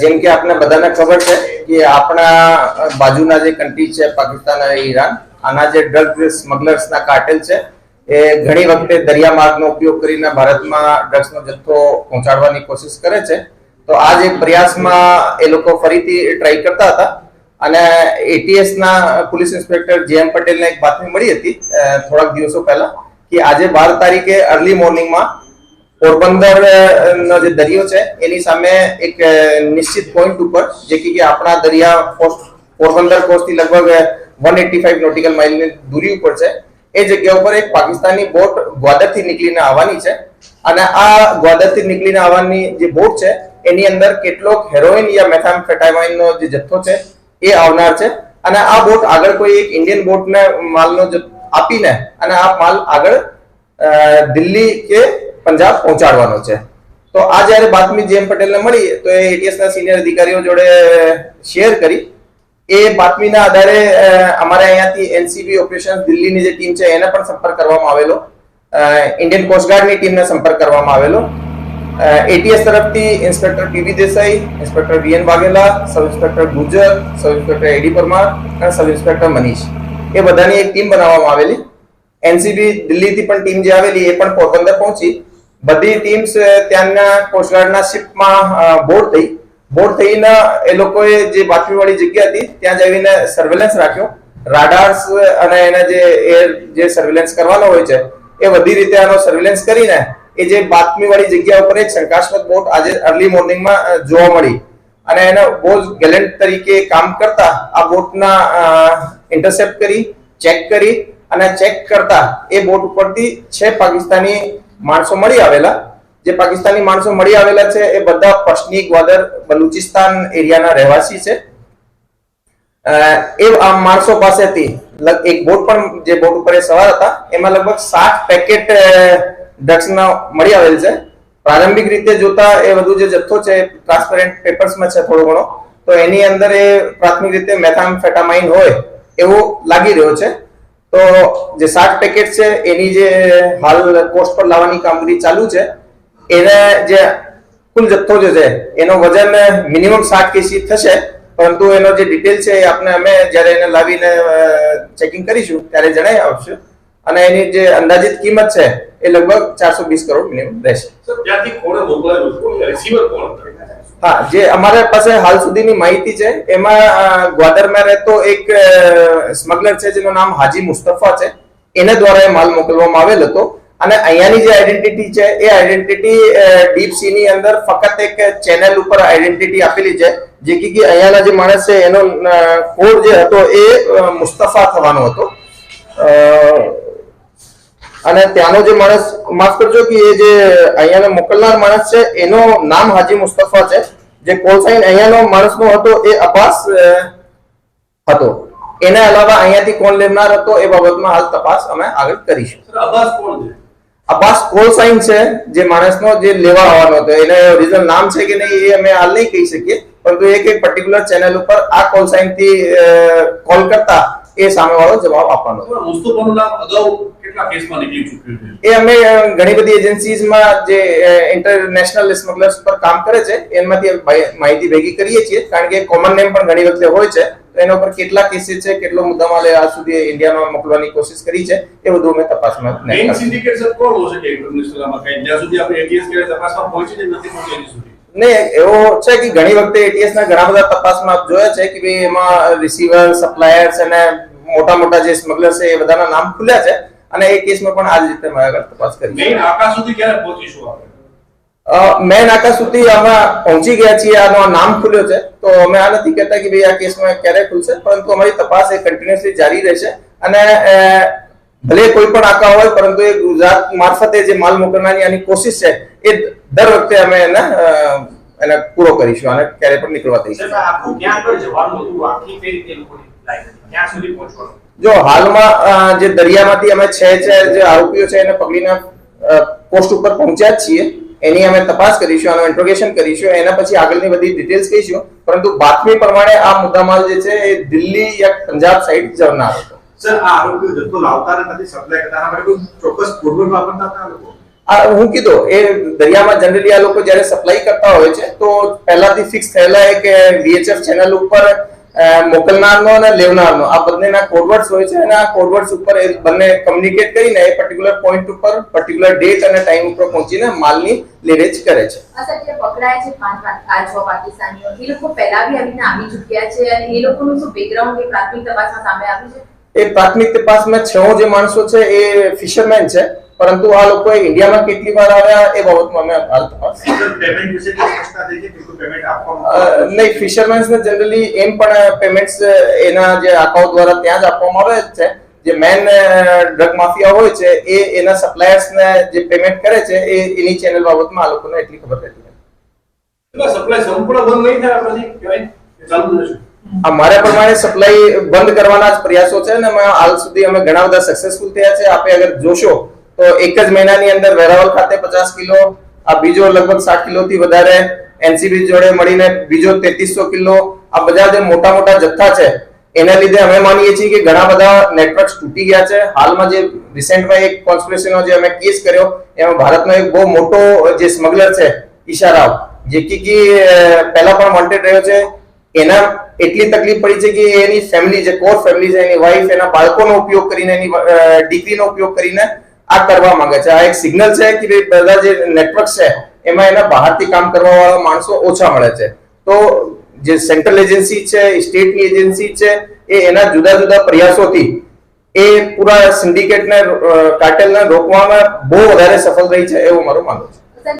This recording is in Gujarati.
જેમ કે આપને બધાને ખબર છે કે આપણા બાજુના જે કન્ટ્રી છે, પાકિસ્તાન અને ઈરાન, આના જે ડ્રગ સ્મગલર્સના કાર્ટેલ છે, એ ઘણી વખતે દરિયા માર્ગનો ઉપયોગ કરીને ભારતમાં ડ્રગ્સનો જથ્થો પહોંચાડવાની કોશિશ કરે છે. તો આ જે પ્રયાસમાં એ લોકો ફરીથી ટ્રાય કરતા હતા. અને એટીએસ ના પોલીસ ઇન્સ્પેક્ટર જે એમ પટેલને એક બાતમી મળી હતી થોડાક દિવસો પહેલા, કે આજે બાર તારીખે અર્લી મોર્નિંગમાં પોરબંદર નો જે દરિયો છે, એની સામે એક નિશ્ચિત પોઈન્ટ ઉપર જે કે આપણા દરિયા કોસ્ટ પોરબંદર કોસ્ટથી લગભગ વન એટી ફાઈવ નોટિકલ માઇલની દૂરી ઉપર છે. એ જગ્યા ઉપર એક પાકિસ્તાની બોટ ગ્વાદરથી નીકળીને આવવાની છે. અને આ ગ્વાદરથી નીકળીને આવવાની જે બોટ છે, એની અંદર કેટલોક હેરોઇન યા મેથામ્ફેટામાઇનનો જે જથ્થો છે, એ આવનાર છે. અને આ બોટ આગળ કોઈ એક ઇન્ડિયન બોટને માલનો આપીને, અને આ માલ આગળ દિલ્હી કે પંજાબ પહોંચાડવાનો છે. તો આ જ્યારે બાતમી જેમ પટેલને મળી, તો એ એટીએસના સિનિયર અધિકારીઓ જોડે શેર કરી. એ બાતમીના આધારે અમારે અહીંયાથી એનસીબી ઓપરેશન દિલ્હીની જે ટીમ છે, એને પણ સંપર્ક કરવામાં આવેલો. ઇન્ડિયન કોસ્ટગાર્ડની ટીમને સંપર્ક કરવામાં આવેલો. એટીએસ તરફથી inspector PV Desai inspector VN Vaghela sub inspector Gujar sub inspector AD Parmar અને સબ ઇન્સ્પેક્ટર મનીષ એ બધાની એક ટીમ બનાવવામાં આવેલી. એનસીબી દિલ્હીથી પણ ટીમ જે આવેલી, એ પણ પોરબંદર પહોંચી. બધી ટીમ્સ ત્યાંના કોસ્ટગાર્ડના શિપમાં બોર્ડ થઈ. બોર્ડ થઈને એ લોકોએ જે બાતમીવાળી જગ્યા હતી, ત્યાં જઈને સર્વેલન્સ રાખ્યો. રાડાર્સ અને એના જે એર જે સર્વેલન્સ કરવાનો હોય છે, એ બધી રીતે આનો સર્વેલન્સ કરીને એ જે બાતમીવાળી જગ્યા ઉપર એક શંકાસ્પદ બોટ આજે અર્લી મોર્નિંગમાં જોવા મળી. અને એને બહુ જ ગેલેન્ટ તરીકે કામ કરતા આ બોટના ઇન્ટરસેપ્ટ કરી ચેક કરી અને ચેક કરતા એ બોટ ઉપરથી છે પાકિસ્તાની માણસો મળી આવેલા. જે પાકિસ્તાની માણસો મળી આવેલા છે એ બધા પશ્ચિમી ગ્વાદર બલુચિસ્તાન એરિયાના રહેવાસી છે. એ આ માણસો પાસેથી એક બોટ પણ, જે બોટ ઉપર એ સવાર હતા, એમાં લગભગ સાત પેકેટ ડ્રગ્સના મળી આવેલ છે. પ્રારંભિક રીતે જોતા એ બધું જે જથ્થો છે ટ્રાન્સપેરેન્ટ પેપર્સમાં છે થોડો ઘણો. તો એની અંદર એ પ્રાથમિક રીતે મેથામ્ફેટામાઇન હોય એવું લાગી રહ્યો છે. તો જે સાત પેકેટ છે, એની જે હાલ કોસ્ટ પર લાવવાની કામગીરી ચાલુ છે, એને જે કુલ જથ્થો જે છે, એનો વજન મિનિમમ સાત કેસી થશે, પરંતુ એનો જે ડિટેલ છે એ આપણે અમે જ્યારે એને લાવીને ચેકિંગ કરીશું, ત્યારે જણાવી આપશું અને એની જે અંદાજિત કિંમત છે, એ લગભગ ચારસો વીસ કરોડ મિનિમમ રહેશે. સર ત્યાંથી કોણે મોકલાયું રિસીવર કોણ? હા, જે અમારા પાસે હાલ સુધીની માહિતી છે, એમાં ગ્વાદરમાં રહેતો એક સ્મગલર છે, જેનું નામ હાજી મુસ્તફા છે. એને દ્વારા એ માલ મોકલવામાં આવેલ હતો. અને અહીંયાની જે આઈડેન્ટિટી છે, એ આઈડેન્ટિટી ડીપ સી ની અંદર ફક્ત એક ચેનલ ઉપર આઈડેન્ટિટી આપેલી છે, જે કે અહીંયાના જે માણસ છે, એનો કોડ જે હતો એ મુસ્તફા થવાનો હતો. અને ત્યાંનો જે માણસ માફ કરજો કે એ જે અહીંયાનો મોકલનાર માણસ છે એનો નામ હાજી મુસ્તફા છે. જે કોલ સાઇન અહીંયાનો માણસનો હતો એ અબ્બાસ હતો. એના અલાવા અહીંયાથી કોણ લેનાર હતો એ બાબતમાં હાલ તપાસ અમે આગળ કરીશું. અપાસ અબ્બાસ કોણ છે? અબ્બાસ કોલ સાઇન છે જે માણસનો જે લેવા આવવાનો હતો. એને ઓરિજિનલ નામ છે કે નહીં એ અમે હાલ નહીં કહી શકીએ પરંતુ એક એક પર્ટિક્યુલર ચેનલ ઉપર આ કોલ સાઇનથી કોલ કરતા એ સામેવાળો જવાબ આપવાનો મુસ્તફાનું નામ અગાઉ કેટલા કેસમાં નીકળી ચૂક્યું છે? એ અમે ઘણી બધી એજન્સીઝમાં જે ઇન્ટરનેશનલ સ્મગલર્સ પર કામ કરે છે એમાંથી માહિતી ભેગી કરીએ છીએ કારણ કે કોમન નેમ પણ ઘણી વખતે હોય છે તો એના ઉપર કેટલા કેસીસ છે કેટલો મુદ્દામાલ માલે આજ સુધી ઇન્ડિયામાં મોકલવાની કોશિશ કરી છે એ બધું અમે તપાસમાં મેઇન. સિન્ડિકેટ સર કોણ હોઈ શકે ઇન્ટરનેશનલ આમાં? કઈ જ્યાં સુધી આપણે એટીએસ કે તપાસમાં પહોંચી જ નથી પહોંચી સુધી. ને એવો છે કે ઘણી વખતે એટીએસ ના ઘણા બધા તપાસમાં આપ જોયા છે કે ભાઈ એમાં રિસીવર સપ્લાયર્સ અને મોટા મોટા જે સ્મગલર્સ છે એ બધાના નામ ખુલ્યા છે અને એ કેસમાં પણ આ જ રીતે અમે આગળ તપાસ કરી. મેઇન આકાશ સુધી ક્યારે પહોંચીશું આપણે અ, આકાશ સુધી અમે પહોંચી ગયા છીએ આનો નામ ખુલ્યો છે તો અમે આ નથી કહેતા કે ભાઈ આ કેસમાં ક્યારે ખુલશે પરંતુ અમારી તપાસ એ કન્ટિન્યુઅસલી જારી રહેશે અને ભલે કોઈ પણ આકા હોય પરંતુ એ ગુજરાત મારફતે જે માલ મોકલવાની આની કોશિશ છે એ દર વખતે અમે એને એને પૂરો કરીશું અને ક્યારે પણ નીકળવા દઈશું. જો હાલમાં જે દરિયામાંથી અમે છે છે જે આરોપીઓ છે એને પકડીને પોસ્ટ ઉપર પહોંચ્યા જ છીએ. એની અમે તપાસ કરીશું આનું ઇન્ટ્રોગેશન કરીશું એના પછી આગળની બધી ડિટેલ્સ કહીશું. પરંતુ બાતમી પ્રમાણે આ મુદ્દામાલ જે છે એ દિલ્હી યા પંજાબ સાઈડ જનાર હતો. સર આ આરોપીઓ જથ્થો લાવતા નથી સપ્લાય કરતા માટે કોઈ ચોક્કસ પૂર્વ વાપરતા હતા લોકો? હું કીધું એ દરિયામાં જનરલી આ લોકો જ્યારે સપ્લાય કરતા હોય છે તો પહેલાથી ફિક્સ થયેલા એ કે વીએચએફ ચેનલ ઉપર મોકલનારનો અને લેવનારનો આ બંનેના કોડવર્ડ્સ હોય છે અને આ કોડવર્ડ્સ ઉપર એ બંને કમ્યુનિકેટ કરીને એ પર્ટિક્યુલર પોઈન્ટ ઉપર પર્ટિક્યુલર ડેટ અને ટાઈમ ઉપર પહોંચીને માલની લેવેચ કરે છે. જે પકડાયા છે પાંચ આ છ પાકિસ્તાનીઓ એ લોકો પહેલા બી આવીને આવી ચૂક્યા છે અને એ લોકોનું શું બેકગ્રાઉન્ડ પ્રાથમિક તપાસમાં સામે આવ્યું છે? એ પ્રાથમિક તપાસમાં છ જે માણસો છે એ ફિશરમેન છે. પરંતુ આ લોકો ઇન્ડિયામાં કેટલી વાર આવ્યા એ બાબતમાં અમે હાલ તપાસ પેમેન્ટ પેમેન્ટ નહીં ફિશરમેન્સ ને જનરલી એમ પણ પેમેન્ટ્સ એના જે અકાઉન્ટ દ્વારા ત્યાં જ આપવામાં આવે છે. જે મેન ડ્રગ માફિયા હોય છે એ એના સપ્લાયર્સ ને જે પેમેન્ટ કરે છે એ એની ચેનલ બાબતમાં આ લોકોને એટલી ખબર રહેતી નથી. સપ્લાય સંપૂર્ણ બંધ નહીં થાય પછી ચાલુ રહેશે. આ પ્રમાણે સપ્લાય બંધ કરવાના જ પ્રયાસો છે અને અમે હાલ સુધી અમે ઘણા બધા સક્સેસફુલ થયા છે. આપણે અગર જોશો તો એક જ મહિનાની અંદર વેરાવળ ખાતે પચાસ કિલો, આ બીજો લગભગ સાત કિલો થી વધારે એનસીબી જોડે મળીને બીજો તેત્રીસો કિલો, આ બધા જે મોટા મોટા જથ્થા છે, એના લીધે અમે માનીએ છીએ કે ઘણા બધા નેટવર્ક્સ તૂટી ગયા છે. હાલમાં જે રિસેન્ટમાં એક કોન્સ્પિરેસીનો જે અમે કેસ કર્યો, એમાં ભારતનો એક બહુ મોટો જે સ્મગલર છે, ઈશા રાવ, જે કે પહેલા પણ વોન્ટેડ રહ્યો છે. એના એટલી તકલીફ પડી છે કે એની ફેમિલી જે કોર ફેમિલી છે, એની વાઈફ એના બાળકોનો ઉપયોગ કરીને, એની દીકરીનો ઉપયોગ કરીને આ કરવા માંગે છે. આ એક સિગ્નલ છે કે બધા જે નેટવર્ક છે, એમાં એના બહારથી કામ કરવા વાળા માણસો ઓછા મળે છે. તો જે સેન્ટ્રલ એજન્સી છે સ્ટેટની એજન્સી છે, એ એના જુદા જુદા પ્રયાસોથી એ પૂરા સિન્ડિકેટને કાર્ટેલને રોકવામાં બહુ વધારે સફળ રહી છે એવું મારું માનવું છે.